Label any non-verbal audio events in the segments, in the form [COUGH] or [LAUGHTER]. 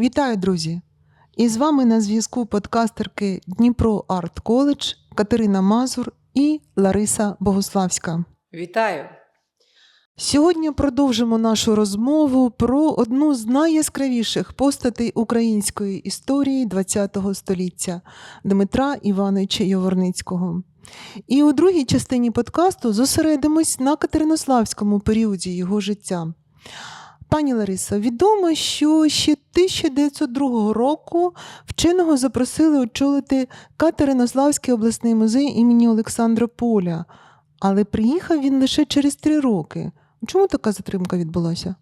Вітаю, друзі! І з вами на зв'язку подкастерки Дніпро Арт Коледж Катерина Мазур і Лариса Богославська. Вітаю! Сьогодні продовжимо нашу розмову про одну з найяскравіших постатей української історії ХХ століття Дмитра Івановича Яворницького. І у другій частині подкасту зосередимось на Катеринославському періоді його життя. Пані Ларисо, відомо, що ще 1902 року вченого запросили очолити Катеринославський обласний музей імені Олександра Поля, але приїхав він лише через три роки. Чому така затримка відбулася?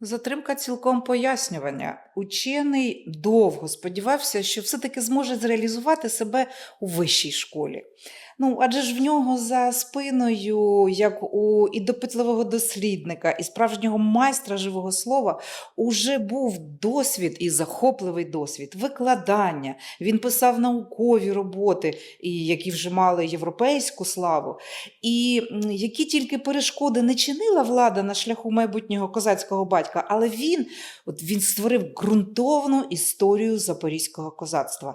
Затримка цілком пояснювання. Учений довго сподівався, що все-таки зможе зреалізувати себе у вищій школі. Ну, адже ж в нього за спиною, як у і допитливого дослідника, і справжнього майстра живого слова, уже був досвід і захопливий досвід викладання. Він писав наукові роботи, і які вже мали європейську славу. І які тільки перешкоди не чинила влада на шляху майбутнього козацького батька, але він, от він створив ґрунтовну історію запорізького козацтва.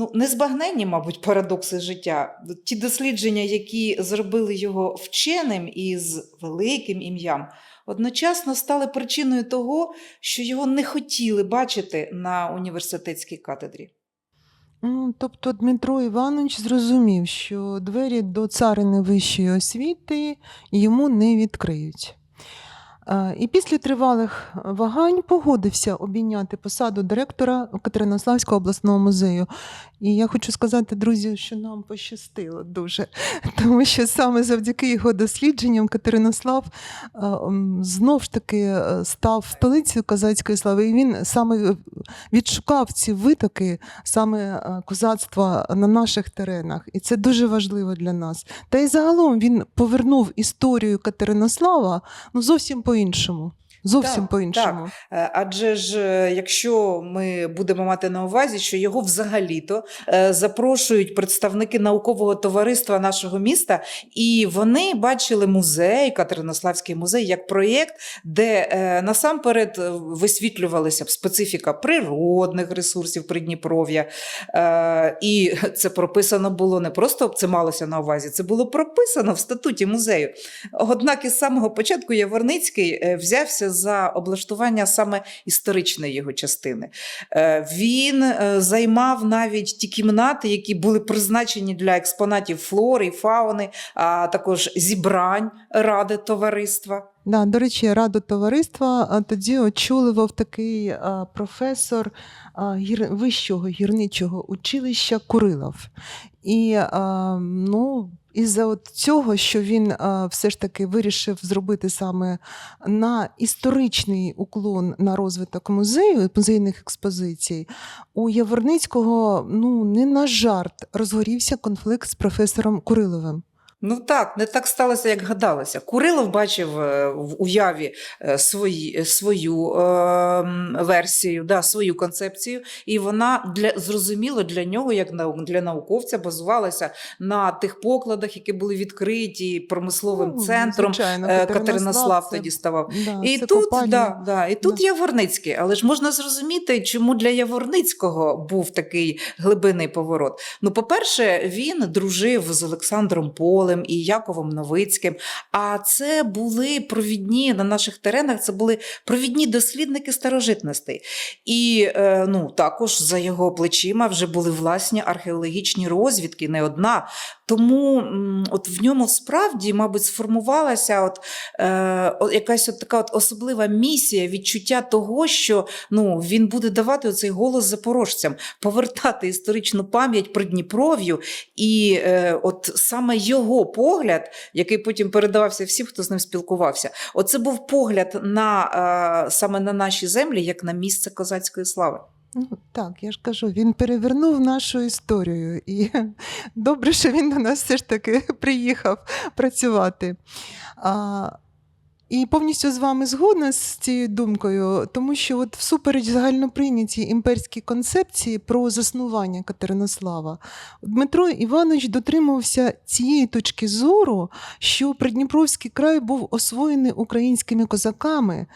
Ну, незбагненні, мабуть, парадокси життя. Ті дослідження, які зробили його вченим і з великим ім'ям, одночасно стали причиною того, що його не хотіли бачити на університетській катедрі. Ну, Тобто Дмитро Іванович зрозумів, що двері до царини вищої освіти йому не відкриють. Е, І після тривалих вагань погодився обійняти посаду директора Катеринославського обласного музею. І я хочу сказати, друзі, що нам пощастило дуже, [LAUGHS] тому що саме завдяки його дослідженням Катеринослав е, знов ж таки е, став столицею козацької слави. І він саме відшукав ці витоки саме е, козацтва на наших теренах. І це дуже важливо для нас. Та й загалом він повернув історію Катеринослава ну, зовсім по-іншому. Зовсім Так, по-іншому. Е, Адже ж, е, якщо ми будемо мати на увазі, що його взагалі-то е, запрошують представники наукового товариства нашого міста, і вони бачили музей, Катеринославський музей, як проєкт, де насамперед висвітлювалася б специфіка природних ресурсів Придніпров'я. І [LAUGHS] це прописано було не просто це малося на увазі, це було прописано в статуті музею. Однак із самого початку Яворницький взявся за облаштування саме історичної його частини. Е, Він е, займав навіть ті кімнати, які були призначені для експонатів флори фауни, а також зібрань ради товариства. Да, до речі, раду товариства тоді очолював такий а, професор гір... вищого гірничого училища Курилов. І а, із-за от цього, що він а, все ж таки вирішив зробити саме на історичний уклон на розвиток музею, музейних експозицій, у Яворницького ну, не на жарт розгорівся конфлікт з професором Куриловим. Ну так, не так сталося, як гадалося. Курилов бачив е, в уяві е, свої, е, свою е, версію, да, свою концепцію, і вона для зрозуміло для нього, як для науковця, базувалася на тих покладах, які були відкриті промисловим Ну, центром. звичайно, Катеринослав це- тоді ставав. Да, І тут, да, да, і тут Яворницький, але ж можна зрозуміти, чому для Яворницького був такий глибинний поворот. Ну, по-перше, він дружив з Олександром Полем і Яковом Новицьким. А це були провідні на наших теренах, це були провідні дослідники старожитностей. І е, ну, також за його плечима вже були власні археологічні розвідки, не одна. Тому от в ньому справді, мабуть, сформувалася от, е, якась от така от особлива місія, відчуття того, що ну, він буде давати оцей голос запорожцям, повертати історичну пам'ять про Дніпров'ю. І е, от саме його погляд, який потім передавався всім, хто з ним спілкувався, оце був погляд на, е, саме на наші землі, як на місце козацької слави. Ну, так, я ж кажу, він перевернув нашу історію, і [LAUGHS] добре, що він до нас все ж таки [LAUGHS] приїхав працювати. А, і повністю з вами згодна з цією думкою, тому що от всупереч загальноприйнятій імперській концепції про заснування Катеринослава, Дмитро Іванович дотримувався цієї точки зору, що Придніпровський край був освоєний українськими козаками,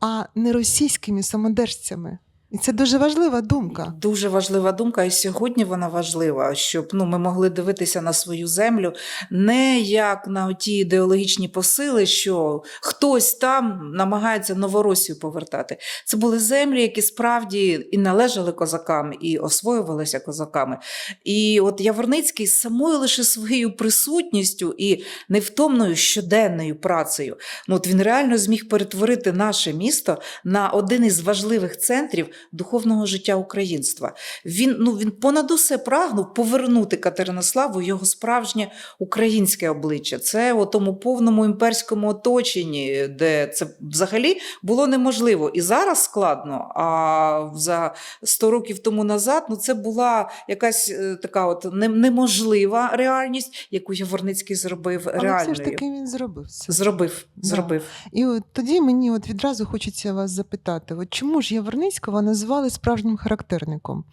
а не російськими самодержцями. І це дуже важлива думка. Дуже важлива думка, і сьогодні вона важлива, щоб ну, ми могли дивитися на свою землю не як на ті ідеологічні посили, що хтось там намагається Новоросію повертати. Це були землі, які справді і належали козакам, і освоювалися козаками. І от Яворницький самою лише своєю присутністю і невтомною щоденною працею, ну от він реально зміг перетворити наше місто на один із важливих центрів духовного життя українства. Він, ну, він понад усе прагнув повернути Катеринославу його справжнє українське обличчя. Це у тому повному імперському оточенні, де це взагалі було неможливо. І зараз складно. А за 100 років тому назад ну, це була якась е, така от неможлива реальність, яку Яворницький зробив Але реальною. все ж таки він зробив це. Зробив, Да. І от тоді мені от відразу хочеться вас запитати: от чому ж Яворницького назвали справжнім характерником?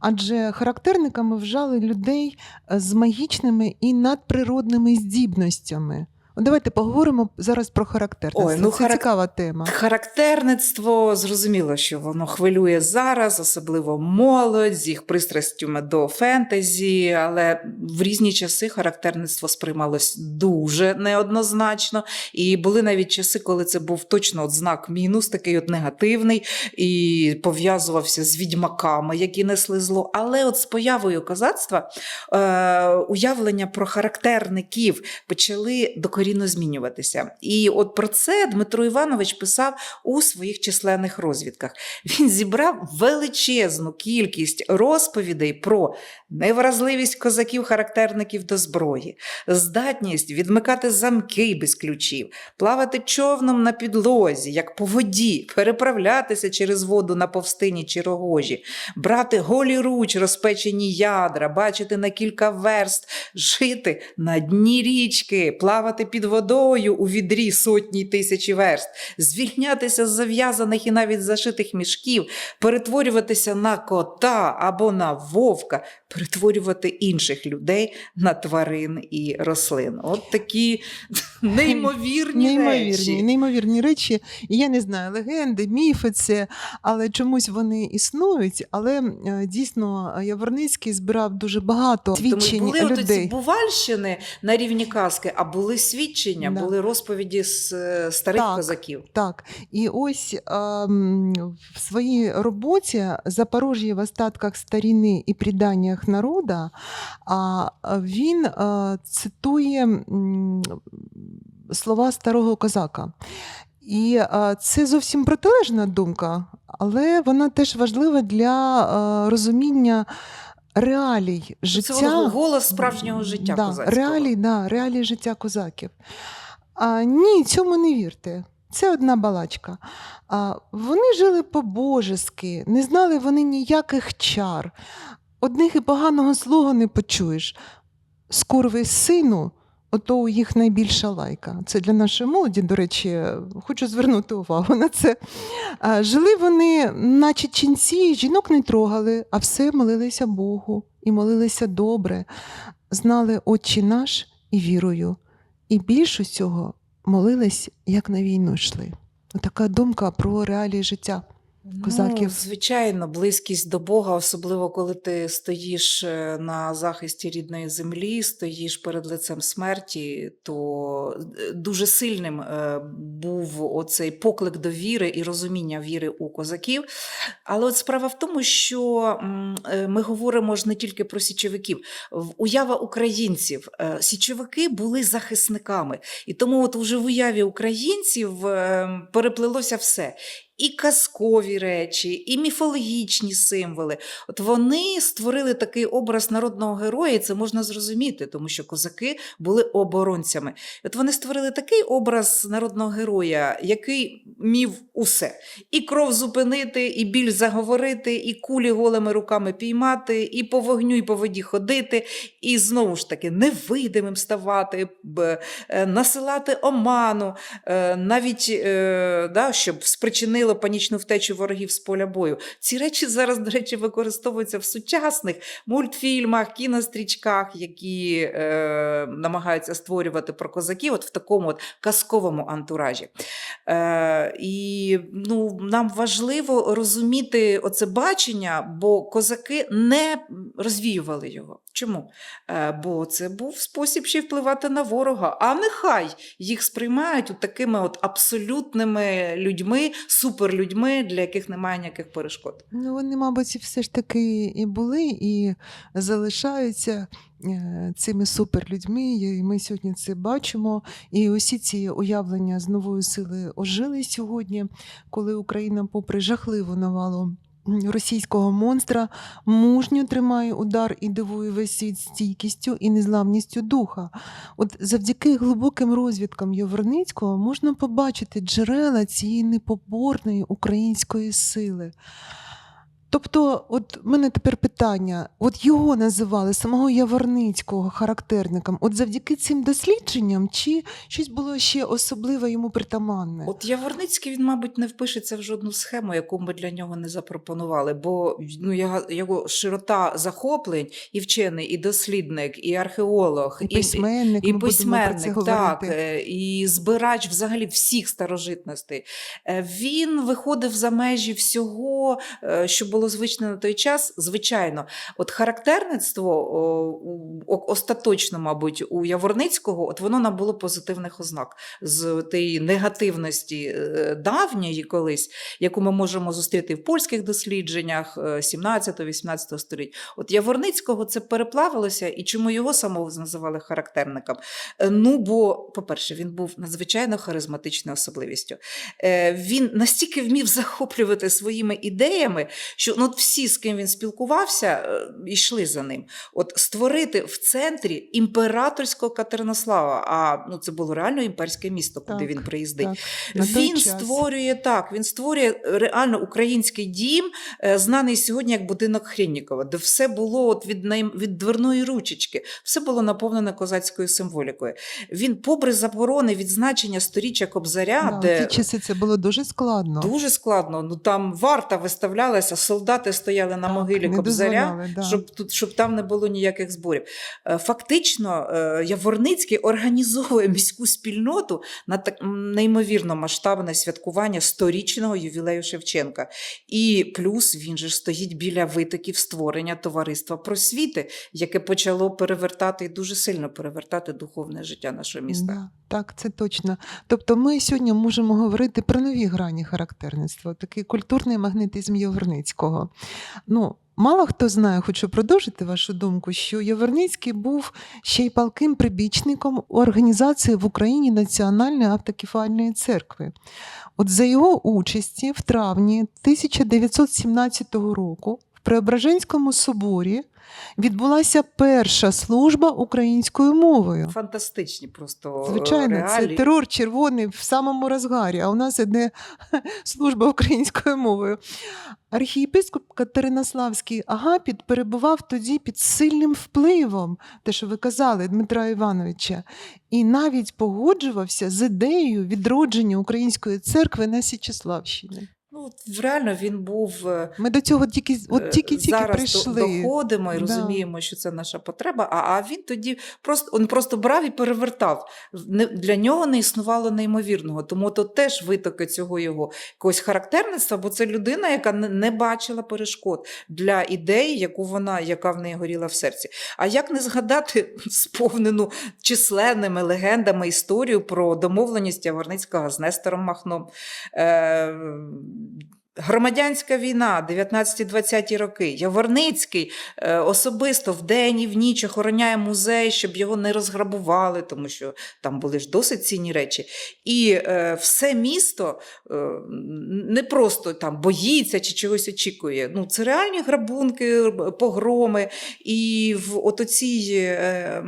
Адже характерниками вжали людей е, з магічними і надприродними здібностями. От давайте поговоримо зараз про характерництво. Ой, ну, Це харак- цікава тема. Характерництво зрозуміло, що воно хвилює зараз, особливо молодь з їх пристрастями до фентезі, але в різні часи характерництво сприймалось дуже неоднозначно. І були навіть часи, коли це був точно от знак мінус, такий от негативний, і пов'язувався з відьмаками, які несли зло. Але от з появою козацтва е, уявлення про характерників почали докорінно змінюватися. І от про це Дмитро Іванович писав у своїх численних розвідках. Він зібрав величезну кількість розповідей про невразливість козаків-характерників до зброї, здатність відмикати замки без ключів, плавати човном на підлозі, як по воді, переправлятися через воду на повстині чи рогожі, брати голі руч розпечені ядра, бачити на кілька верст, жити на дні річки, плавати під водою у відрі сотні тисячі верст, звільнятися з зав'язаних і навіть зашитих мішків, перетворюватися на кота або на вовка, перетворювати інших людей на тварин і рослин. От такі [LAUGHS] неймовірні, Неймовірні, речі. неймовірні речі. І я не знаю, легенди, міфи це, але чомусь вони існують. Але е, дійсно Яворницький збирав дуже багато Тому свідчень були ці людей. бувальщини на рівні казки, а були свідчення, Да. були розповіді з е, старих Так. козаків. Так, і ось ем, в своїй роботі Запорожжя в остатках старіни і приданнях народа а, він е, цитує слова старого козака. І е, це зовсім протилежна думка, але вона теж важлива для е, розуміння реалій Це життя. голос справжнього життя да, козацького. реалій, да, реалій життя козаків. А, ні, цьому не вірте. Це одна балачка. А, вони жили по-божески, не знали вони ніяких чар. Одних і поганого слова не почуєш. Скорви сину, ото їх найбільша лайка. Це для нашої молоді, до речі, хочу звернути увагу на це. Жили вони, наче ченці, жінок не трогали, а все молилися Богу і молилися добре, знали Отче наш і вірою. І більш усього молились, як на війну йшли. Така думка про реалії життя. Козаків. Ну, звичайно, близькість до Бога, особливо коли ти стоїш е, на захисті рідної землі, стоїш перед лицем смерті, то е, дуже сильним е, був оцей поклик до віри і розуміння віри у козаків. Але от справа в тому, що ми говоримо ж не тільки про січовиків. Уява українців. Січовики були захисниками. І тому от уже в уяві українців е, переплилося все. І казкові речі, і міфологічні символи. От вони створили такий образ народного героя, і це можна зрозуміти, тому що козаки були оборонцями. От вони створили такий образ народного героя, який мів усе: і кров зупинити, і біль заговорити, і кулі голими руками піймати, і по вогню, і по воді ходити, і знову ж таки невидимим ставати, е, насилати оману, е, навіть е, да, щоб спричинили зупинило панічну втечу ворогів з поля бою. Ці речі зараз, до речі, використовуються в сучасних мультфільмах, кінострічках, які е, намагаються створювати про козаків, от в такому от казковому антуражі. Е, і ну, нам важливо розуміти оце бачення, бо козаки не розвіювали його. Чому? Е, бо це був спосіб ще впливати на ворога. А нехай їх сприймають от такими от абсолютними людьми, суперлюдьми, для яких немає ніяких перешкод. Ну, вони, мабуть, все ж таки і були, і залишаються е, цими суперлюдьми. І ми сьогодні це бачимо. І усі ці уявлення з новою сили ожили сьогодні, коли Україна, попри жахливу навалу російського монстра, мужньо тримає удар і дивує весь світ стійкістю і незламністю духа. От завдяки глибоким розвідкам Яворницького можна побачити джерела цієї непоборної української сили. Тобто, от мене тепер питання: от його називали самого Яворницького характерником, от завдяки цим дослідженням, чи щось було ще особливе йому притаманне? От Яворницький він, мабуть, не впишеться в жодну схему, яку ми для нього не запропонували. Бо ну, його, широта захоплень і вчений, і дослідник, і археолог, і письменник, і це письменник, так, е, і збирач взагалі всіх старожитностей. Е, Він виходив за межі всього, е, що було звично на той час. Звичайно, от характерництво о, остаточно, мабуть, у Яворницького, от воно набуло позитивних ознак з тієї негативності е, давньої колись, яку ми можемо зустріти в польських дослідженнях 17-18 століть. От Яворницького це переплавилося, і чому його самого називали характерником? Е, Ну, бо, по-перше, він був надзвичайно харизматичною особливістю. Е, Він настільки вмів захоплювати своїми ідеями, що ну, от всі, з ким він спілкувався, е, йшли за ним. От створити в центрі імператорського Катеринослава, а ну, це було реально імперське місто, куди Так, він приїздить. так, Він час. створює так, він створює реально український дім, е, знаний сьогодні як будинок Хріннікова, де все було от від, від дверної ручечки, все було наповнене козацькою символікою. Він, попри заборони відзначення сторіччя Кобзаря, Да, де в ті часи це було дуже складно. дуже складно, ну там варта виставлялася, солдати стояли на Так, могилі Кобзаря, да. щоб тут щоб там не було ніяких зборів. Е, Фактично, е, Яворницький організовує міську спільноту на так неймовірно масштабне святкування сторічного ювілею Шевченка. І плюс він же стоїть біля витоків створення товариства просвіти, яке почало перевертати і дуже сильно перевертати духовне життя нашого міста. Так, це точно. Тобто ми сьогодні можемо говорити про нові грані характерництва, такий культурний магнетизм Яворницького. Ну, мало хто знає, хочу продовжити вашу думку, що Яворницький був ще й палким прибічником організації в Україні Національної автокефальної церкви. От за його участі в травні 1917 року в Преображенському соборі відбулася перша служба українською мовою. Фантастичні просто е, Звичайно, реалії. це терор червоний в самому розгарі, а у нас іде [LAUGHS] служба українською мовою. Архієпископ Катеринославський Агапіт перебував тоді під сильним впливом, те, що ви казали, Дмитра Івановича, і навіть погоджувався з ідеєю відродження української церкви на Січеславщині. Ну, реально він був. е, Ми до цього тільки от Е, тільки тільки зараз прийшли. доходимо і Да. розуміємо, що це наша потреба. А, а він тоді просто він просто брав і перевертав. Для нього не існувало неймовірного. Тому то теж витоки цього його якогось характерництва, бо це людина, яка не, не бачила перешкод для ідеї, яку вона, яка в неї горіла в серці. А як не згадати [LAUGHS] сповнену численними легендами історію про домовленість Яворницького з Нестором Махном? Е, Громадянська війна, 19-20 роки. Яворницький е, особисто вдень і в ніч охороняє музей, щоб його не розграбували, тому що там були ж досить цінні речі. І е, все місто е, не просто там боїться чи чогось очікує. Ну, це реальні грабунки, погроми. І в от оцій, е,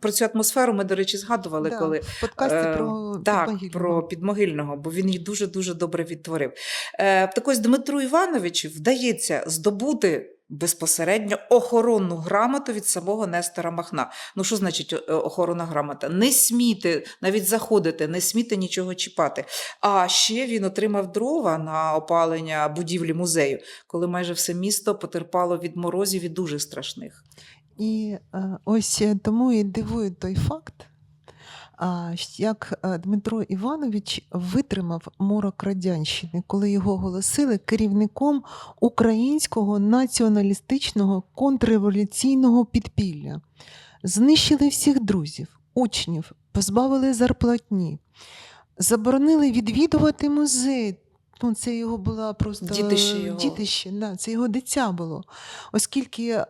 про цю атмосферу ми, до речі, згадували, Да, коли в подкасті Е, про так, Підмогильного. про підмогильного, бо він її дуже дуже добре відтворив. Е, так ось Дмитру Івановичу вдається здобути безпосередньо охоронну грамоту від самого Нестора Махна. Ну, що значить е, охоронна грамота? Не смійте навіть заходити, не смійте нічого чіпати. А ще він отримав дрова на опалення будівлі музею, коли майже все місто потерпало від морозів і дуже страшних. І е, ось е, тому і дивує той факт, як е, Дмитро Іванович витримав морок радянщини, коли його оголосили керівником українського націоналістичного контрреволюційного підпілля. Знищили всіх друзів, учнів, позбавили зарплатні, заборонили відвідувати музей. Ну, це його була просто Дітище його. дітище, да, це його дитя було. Оскільки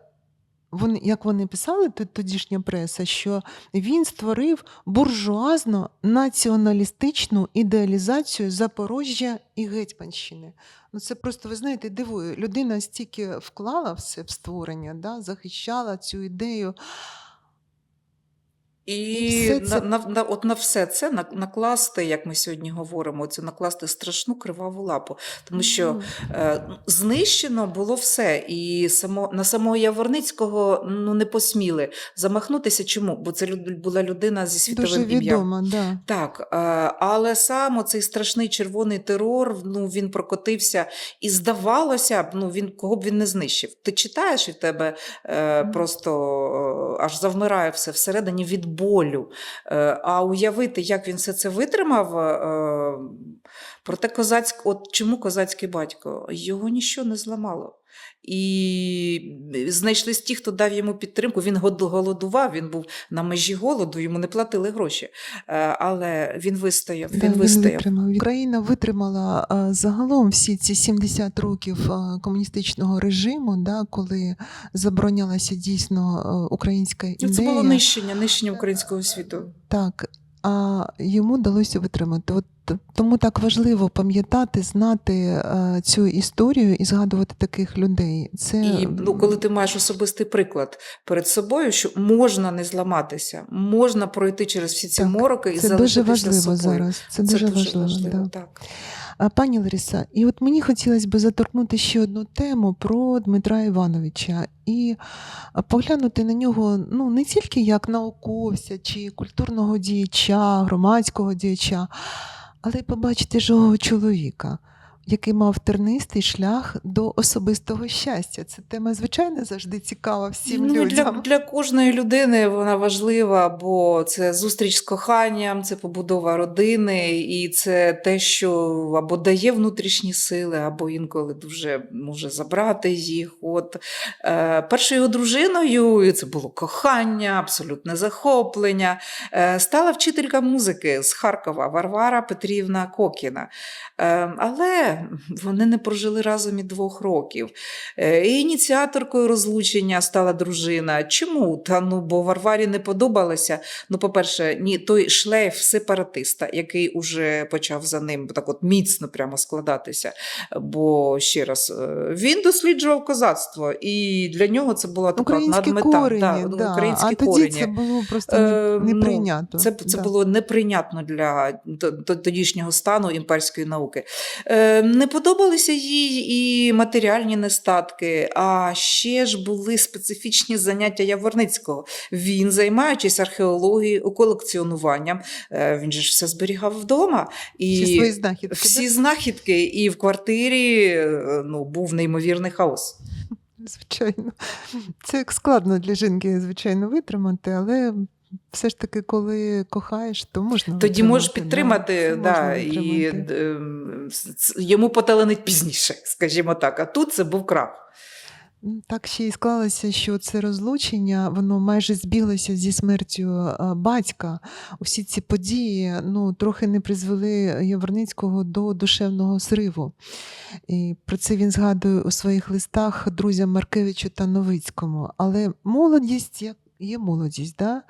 вони, як вони писали, то- тодішня преса, що він створив буржуазно націоналістичну ідеалізацію Запорожжя і Гетьманщини. Ну це просто, ви знаєте, дивує. Людина стільки вклала все в створення, да, захищала цю ідею. І, І все це- на, на, на, от на все це на- накласти, як ми сьогодні говоримо, це накласти страшну криваву лапу. Тому що Ну, е, знищено було все. І само, на самого Яворницького ну, не посміли замахнутися. Чому? Бо це люд- була людина зі світовим дуже ім'ям. да. Так, е, але сам цей страшний червоний терор, ну він прокотився, і здавалося б, ну він кого б він не знищив. Ти читаєш і в тебе е, Мгм. просто е, аж завмирає все всередині від болю. Е, а уявити, як він все це витримав. Е, проте козацьк, от чому козацький батько? Його ніщо не зламало. І знайшлись ті, хто дав йому підтримку. Він голодував, він був на межі голоду, йому не платили гроші. Е, Але він вистояв. Да, Він вистояв. витримав. Україна витримала загалом всі ці 70 років комуністичного режиму, да, коли заборонялася дійсно українська ідея. Це було нищення, нищення українського світу. Так, а йому вдалося витримати. От тому так важливо пам'ятати, знати е, цю історію і згадувати таких людей. Це І ну, коли ти маєш особистий приклад перед собою, що можна не зламатися, можна пройти через всі ці Так, мороки і це залишитися дуже важливо собою. зараз. Це, дуже, важливо. да. так. Пані Лариса, і от мені хотілося б заторкнути ще одну тему про Дмитра Івановича і поглянути на нього ну, не тільки як науковця чи культурного діяча, громадського діяча, але й побачити живого чоловіка, який мав тернистий шлях до особистого щастя. Це тема, звичайно, завжди цікава всім ну, людям. Для, для кожної людини вона важлива, бо це зустріч з коханням, це побудова родини, і це те, що або дає внутрішні сили, або інколи дуже може забрати їх. От е, першою його дружиною і це було кохання, абсолютне захоплення. Е, стала вчителька музики з Харкова Варвара Петрівна Кокіна. Е, але вони не прожили разом і двох років. Е, І ініціаторкою розлучення стала дружина. Чому? Та ну, бо Варварі не подобалося. Ну, по-перше, ні, той шлейф сепаратиста, який уже почав за ним так от міцно прямо складатися. Бо ще раз, е, він досліджував козацтво, і для нього це була така Українські надмета. корені, Да, да. українські а тоді корені. це було просто Е, ну. Це, це да. було неприйнятно для тодішнього стану імперської науки. Не подобалися їй і матеріальні нестатки, а ще ж були специфічні заняття Яворницького. Він, займаючись археологією, колекціонуванням, е, він же ж все зберігав вдома. І Всі свої знахідки. всі знахідки, і в квартирі е, ну, був неймовірний хаос. Звичайно. Це як складно для жінки, звичайно, витримати, але все ж таки, коли кохаєш, то можна Тоді можеш підтримати, да, да, можна і ем, йому поталенить пізніше, скажімо так. А тут це був крах. Так ще й склалося, що це розлучення, воно майже збіглося зі смертю батька. Усі ці події ну, трохи не призвели Яворницького до душевного зриву. І про це він згадує у своїх листах друзям Маркевичу та Новицькому. Але молодість як є молодість. Да?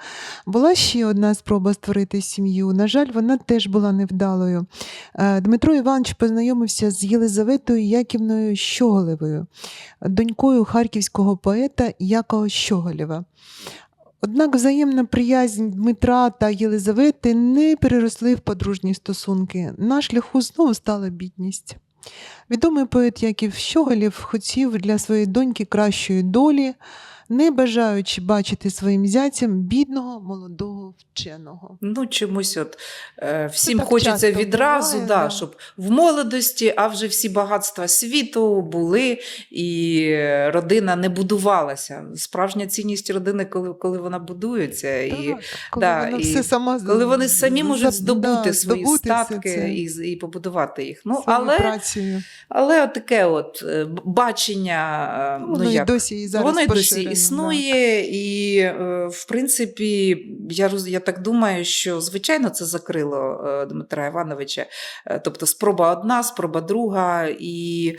Була ще одна спроба створити сім'ю. На жаль, вона теж була невдалою. Е, Дмитро Іванович познайомився з Єлизаветою Яківною Щоголевою, донькою харківського поета Якова Щоголєва. Однак взаємна приязнь Дмитра та Єлизавети не переросли в подружні стосунки. На шляху знову стала бідність. Відомий поет Яків Щоголєв хотів для своєї доньки кращої долі, не бажаючи бачити своїм зятям бідного молодого вченого. Ну, чомусь от е, всім так хочеться відразу, буває, да, да. щоб в молодості, а вже всі багатства світу були, і родина не будувалася. Справжня цінність родини, коли, коли вона будується. І коли да, вона і все сама коли вони самі за- можуть здобути да, свої здобути статки і, і побудувати їх. Ну, але, але таке от е, бачення, е, ну, і як, досі і зараз Воно досі поширено, так. існує, і е, в принципі, я, роз- я так думаю, що звичайно це закрило е, Дмитра Івановича. Е, Тобто спроба одна, спроба друга, і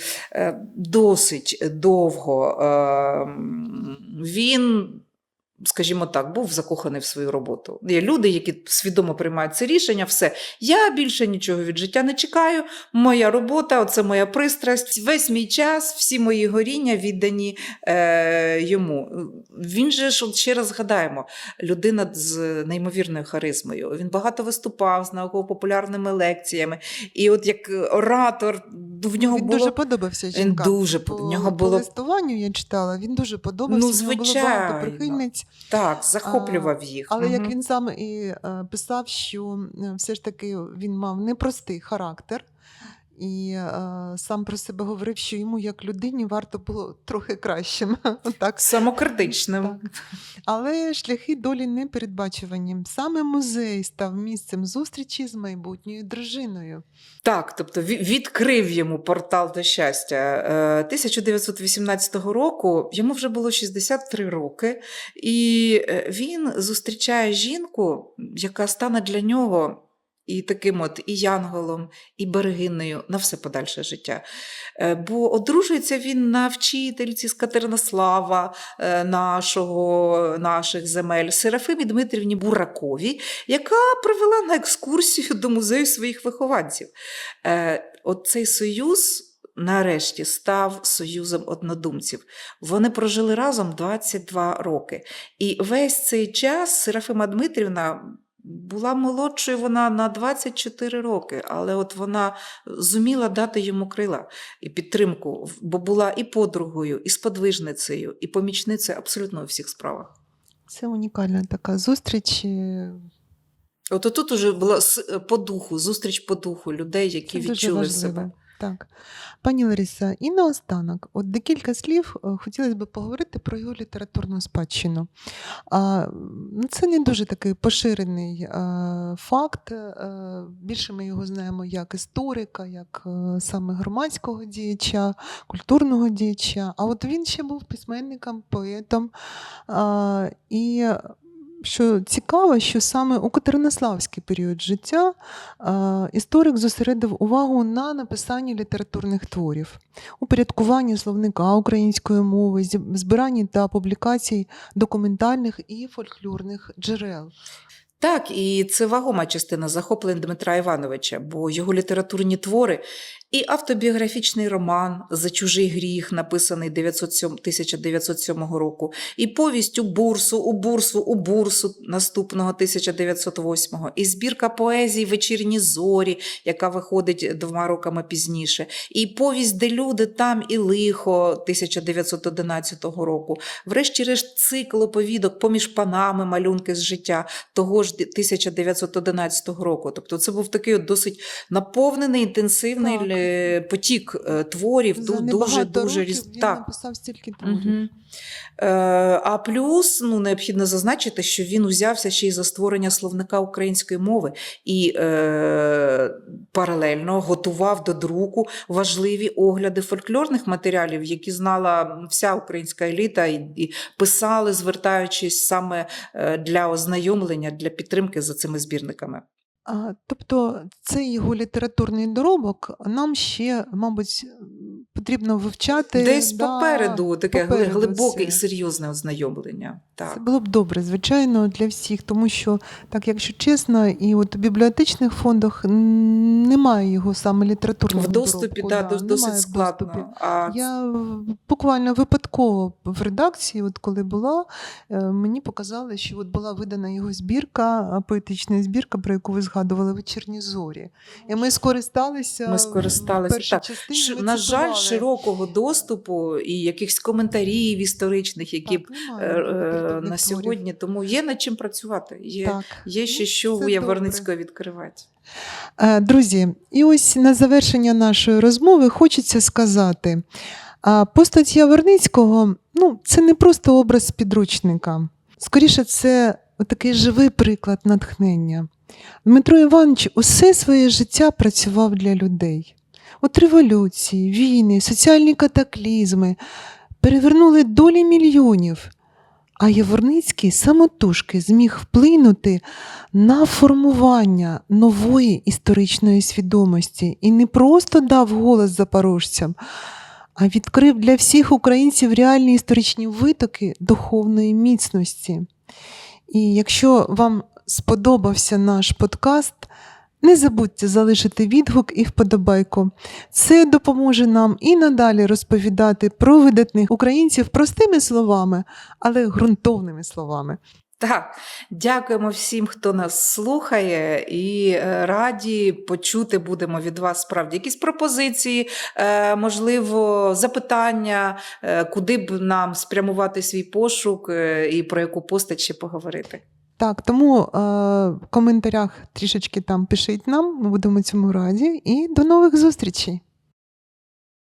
досить довго е, він. Скажімо так, був закоханий в свою роботу. Є люди, які свідомо приймають це рішення, все. Я більше нічого від життя не чекаю. Моя робота, оце моя пристрасть. Весь мій час, всі мої горіння віддані е, йому. Він же ж, от ще раз згадаємо, людина з неймовірною харизмою. Він багато виступав з науково-популярними лекціями. І от як оратор, в нього Він було. дуже подобався Він дуже по, в нього по було листуванню я читала, він дуже подобався. Ну, нього було звичайно. багато прихильниць. Так, захоплював їх. Але як він сам і е, писав, що е, все ж таки він мав непростий характер. І е, сам про себе говорив, що йому як людині варто було трохи кращим. [LAUGHS] так. Самокритичним. Так. Але шляхи долі не передбачувані. Саме музей став місцем зустрічі з майбутньою дружиною. Так, тобто ві- відкрив йому портал до щастя. Е, 1918 року йому вже було 63 роки, і е, він зустрічає жінку, яка стане для нього. І таким от і янголом, і берегинею на все подальше життя. Е, Бо одружується він на вчительці з Катеринослава е, нашого, наших земель Серафимі Дмитрівні Бураковій, яка привела на екскурсію до музею своїх вихованців. Е, От цей союз нарешті став союзом однодумців. Вони прожили разом 22 роки. І весь цей час Серафима Дмитрівна. Була молодшою вона на 24 роки, але от вона зуміла дати йому крила і підтримку, бо була і подругою, і сподвижницею, і помічницею абсолютно у всіх справах. Це унікальна така зустріч. е, От тут уже була по духу, зустріч по духу людей, які Це відчули себе. Так. Пані Лариса, і наостанок, от декілька слів е, хотілося б поговорити про його літературну спадщину. Ну, це не дуже такий поширений е, факт. Е, більше ми його знаємо як історика, як саме громадського діяча, культурного діяча. А от він ще був письменником, поетом. І що цікаво, що саме у Катеринославський період життя е, історик зосередив увагу на написанні літературних творів, упорядкуванні словника української мови, збиранні та публікації документальних і фольклорних джерел. Так, і це вагома частина захоплень Дмитра Івановича, бо його літературні твори і автобіографічний роман За чужий гріх, написаний 907 1907 року, і повість у бурсу, у бурсу, у бурсу наступного 1908, і збірка поезій Вечірні зорі, яка виходить двома роками пізніше, і повість, де люди там і лихо 1911 року. Врешті-решт цикл оповідок поміж панами малюнки з життя того ж 1911 року. Тобто це був такий от досить наповнений, інтенсивний Так. Е, потік е, творів, За ду- дуже дуже різ... він так. написав стільки творів. Угу. Е, а плюс ну, необхідно зазначити, що він узявся ще й за створення словника української мови і е, паралельно готував до друку важливі огляди фольклорних матеріалів, які знала вся українська еліта, і, і писали, звертаючись саме для ознайомлення, для підтримки за цими збірниками. Тобто цей його літературний доробок нам ще, мабуть, потрібно вивчати. Десь да, попереду таке попереду глибоке це. і серйозне ознайомлення. Так. Це було б добре, звичайно, для всіх, тому що, так якщо чесно, і от у бібліотечних фондах немає його саме літературного В доступі доробку, да, да, досить в доступі. А Я буквально випадково в редакції, от коли була, е, мені показали, що от була видана його збірка, поетична збірка, про яку ви згадували вечірні зорі. І ми скористалися. Ми скористалися, так. частині ми на жаль. Широкого доступу і якихось коментарів історичних, які б Так, е, е, на сьогодні, тому є над чим працювати. Є, Так. є ще Ну, що у Яворницького відкривати. Е, Друзі, і ось на завершення нашої розмови хочеться сказати: постать Яворницького ну, це не просто образ підручника. Скоріше, це такий живий приклад натхнення. Дмитро Іванович усе своє життя працював для людей. От революції, війни, соціальні катаклізми перевернули долі мільйонів. А Яворницький самотужки зміг вплинути на формування нової історичної свідомості і не просто дав голос запорожцям, а відкрив для всіх українців реальні історичні витоки духовної міцності. І якщо вам сподобався наш подкаст, не забудьте залишити відгук і вподобайку. Це допоможе нам і надалі розповідати про видатних українців простими словами, але ґрунтовними словами. Так, дякуємо всім, хто нас слухає, і е, раді почути будемо від вас справді якісь пропозиції, е, можливо, запитання, е, куди б нам спрямувати свій пошук і про яку постать ще поговорити. Так, тому е, в коментарях трішечки там пишіть нам, ми будемо цьому раді. І до нових зустрічей!